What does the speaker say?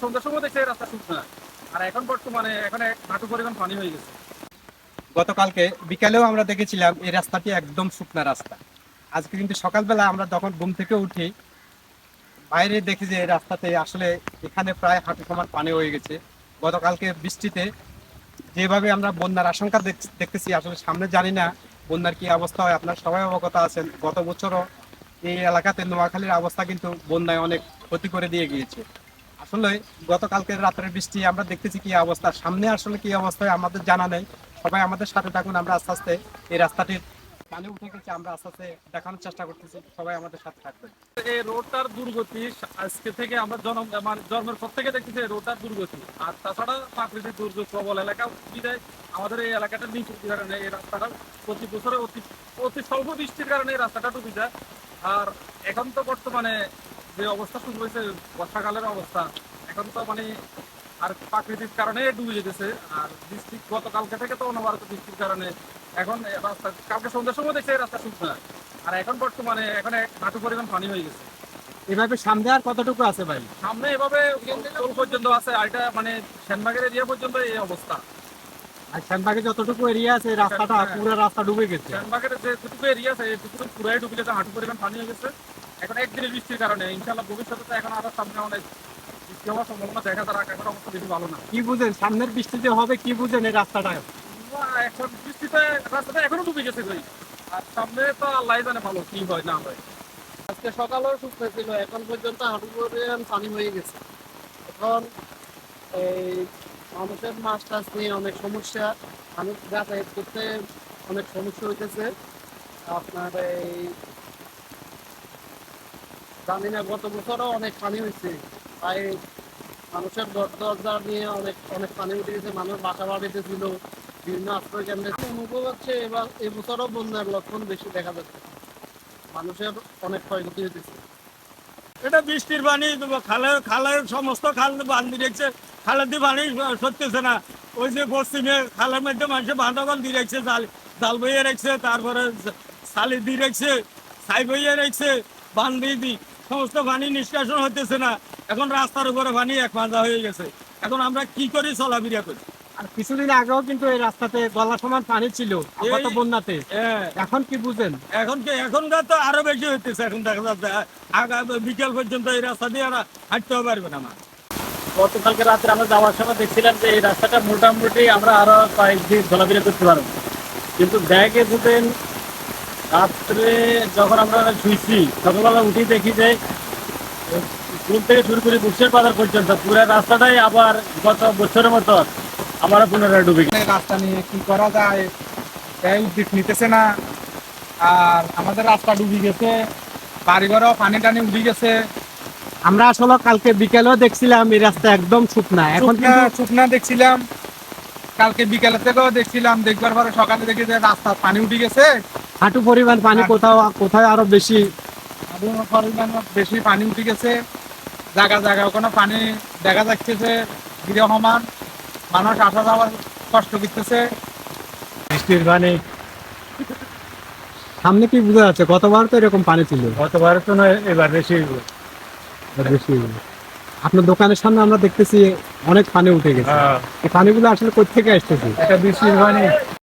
সন্ধ্যার সময় দেখছি রাস্তা আর এখন বর্তমানে এখানে হাঁটু পরিমাণ পানি হয়ে গেছে। গতকালকে বিকালেও আমরা দেখেছিলাম এই রাস্তাটি একদম শুকনা রাস্তা। আজকে কিন্তু সকালবেলা আমরা যখন ঘুম থেকে উঠি, বাইরে দেখি যে রাস্তাতে আসলে এখানে প্রায় হাঁটু সমান পানি হয়ে গেছে। গতকালকে বৃষ্টিতে যেভাবে আমরা বন্যার আশঙ্কা দেখ- দেখতেছি, আসলে সামনে জানি না বন্যার কি অবস্থা হয়, আপনার সবাই অবগত আছেন, গত বছরও এই এলাকাতে নোয়াখালীর অবস্থা কিন্তু বন্যায় অনেক ক্ষতি করে দিয়ে গিয়েছে। আসলে গতকালকের রাত্রের বৃষ্টি, আমরা দেখতেছি কি অবস্থা। সামনে আসলে কি অবস্থা আমাদের জানা নেই। সবাই আমাদের সাথে থাকুন, আমরা আস্তে আস্তে এই রাস্তাটির পানি উঠে গেছে, আমরা আস্তে আস্তে দেখানোর চেষ্টা করতেছি। সবাই আমাদের সাথে থাকবেন। এই রোডটার দুর্গতি আজকে থেকে আমরা জন্ম মানে জন্মের পর থেকে দেখতেছি এই রোডটার দুর্গতি। আর তাছাড়া প্রাকৃতিক দুর্যোগ, প্রবল এলাকা বিদায় আমাদের এই এলাকাটা নিচু কারণে এই রাস্তাটা প্রতি বছরে অতি অতি স্বল্প বৃষ্টির কারণে এই রাস্তাটা ডুবে যায়। আর এখন তো বর্তমানে যে অবস্থা শুরু হয়েছে বর্ষাকালের অবস্থা এখন তো মানে আর প্রাকৃতিক কারণে ডুবে যেতেছে। আর বৃষ্টি গতকালকে থেকে তো অনবরত বৃষ্টির কারণে এখন রাস্তা কালকে সন্ধ্যার সময় দেখছি রাস্তা শুকনা। আর এখন বর্তমানে এখানে হাঁটু পরিমাণ পানি হয়ে গেছে। এভাবে সামনে আর কতটুকু আছে ভাই? সামনে এভাবে পর্যন্ত আছে আর এটা মানে সেনবাগের এরিয়া পর্যন্ত এই অবস্থা। আর শ্যামবাগে যতটুকু এরিয়া আছে রাস্তাটা। পুরো রাস্তা ডুবে গেছে। সেনবাগের যে যেটুকু এরিয়া আছে এইটুকু পুরাই ডুবে গেছে হাঁটু পরিমাণ পানি হয়ে গেছে। এখন একদিনের বৃষ্টির কারণে ইনশাল্লাহ ভবিষ্যতে তো এখন আরও সামনে অনেক বৃষ্টি হওয়ার সম্ভাবনা দেখা যারা এখন অবস্থা বেশি ভালো না। কি বুঝেন সামনের বৃষ্টি যে হবে কি বুঝেন এই রাস্তাটা? এখন বৃষ্টিতে রাস্তাটা এখনও ডুবে গেছে কই আর সামনে তো আল্লাহ জানে ভালো কি হয় না হয়। আজকে সকালেও শুকনো ছিল এখন পর্যন্ত হাঁটু পরিমাণ পানি হয়ে গেছে। এখন এই মানুষের মাছ টাছ নিয়ে অনেক সমস্যা মানুষ যাতায়াত করতে অনেক সমস্যা হইতেছে। আপনার এই জানি না গত বছরও অনেক পানি হয়েছে। তাই মানুষের দরজা নিয়ে অনেক অনেক পানি উঠে গেছে। মানুষ বাসা বাড়িতে ছিল, বিভিন্ন আশ্রয় কেন্দ্রে অনুভব হচ্ছে এবার এবছরও বন্যার লক্ষণ বেশি দেখা যাচ্ছে। মানুষের অনেক ক্ষয়ক্ষতি হইতেছে। এটা বৃষ্টির পানি খালে খালের সমস্ত খাল বান্ধি রেখেছে। খালের দিয়ে পানি সরতেছে না। ওই যে পশ্চিমে খালের মধ্যে মানুষের বাঁধাকল দিয়ে রেখেছে, জাল জাল বইয়ে রেখেছে, তারপরে সালি দিয়ে রেখেছে, সাই বইয়ে রেখেছে, বান্ধি দি সমস্ত পানি নিষ্কাশন হতেছে না। এখন রাস্তার উপরে পানি এক মাজা হয়ে গেছে। এখন আমরা কি করি? চলাফেরা করি। আর কিছুদিন আগেও কিন্তু এই রাস্তাতে গলা সমান পানি ছিল বন্যাতে। হ্যাঁ। এখন কি বুঝেন? এখন কি? এখনকার তো আরও বেশি হইতেছে। এখন দেখা যাচ্ছে বিকেল পর্যন্ত এই রাস্তা দিয়ে আর হাঁটতেও পারবে না গতকালকে রাত্রে আমরা যাওয়ার সময় দেখছিলাম যে এই রাস্তাটা মোটামুটি আমরা আরও কয়েকদিন চলাফেরা করতে পারব। কিন্তু ব্যাগে দুদিন রাত্রে যখন আমরা শুয়েছি সকালবেলা উঠি দেখি যে স্কুল থেকে শুরু করে বুকসের বাজার পর্যন্ত পুরো রাস্তাটাই আবার গত বছরের মতো আবার পুনরায় ডুবে গেছে। রাস্তা নিয়ে কি করা যায় এই উদ্যোগ নিতেছে না। আর আমাদের রাস্তা ডুবে গেছে বাড়িঘরও পানি টানি উঠে গেছে। আমরা আসলে কালকে বিকেলেও দেখছিলাম এই রাস্তা একদম শুকনা। এখন শুকনা দেখছিলাম। কালকে বিকেলের থেকেও দেখছিলাম দেখবার পরে সকালে দেখি যে রাস্তা পানি উঠে গেছে। হাঁটু পরিমাণ পানি কোথাও কোথায় আরও বেশি? পরিমাণ বেশি পানি উঠে গেছে। জায়গা জায়গা ওখানে পানি দেখা যাচ্ছে যে গৃহমান। মানুষ আসা যাওয়ার কষ্ট করতেছে। বৃষ্টির পানি। সামনে কি বোঝা যাচ্ছে? গতবার তো এরকম পানি ছিল। গতবার তো নয় এবার বেশি বেশি আপনার দোকানের সামনে আমরা দেখতেছি অনেক পানি উঠে গেছে। এই পানিগুলো আসলে কোথা থেকে আসতেছে? এটা বৃষ্টির পানি।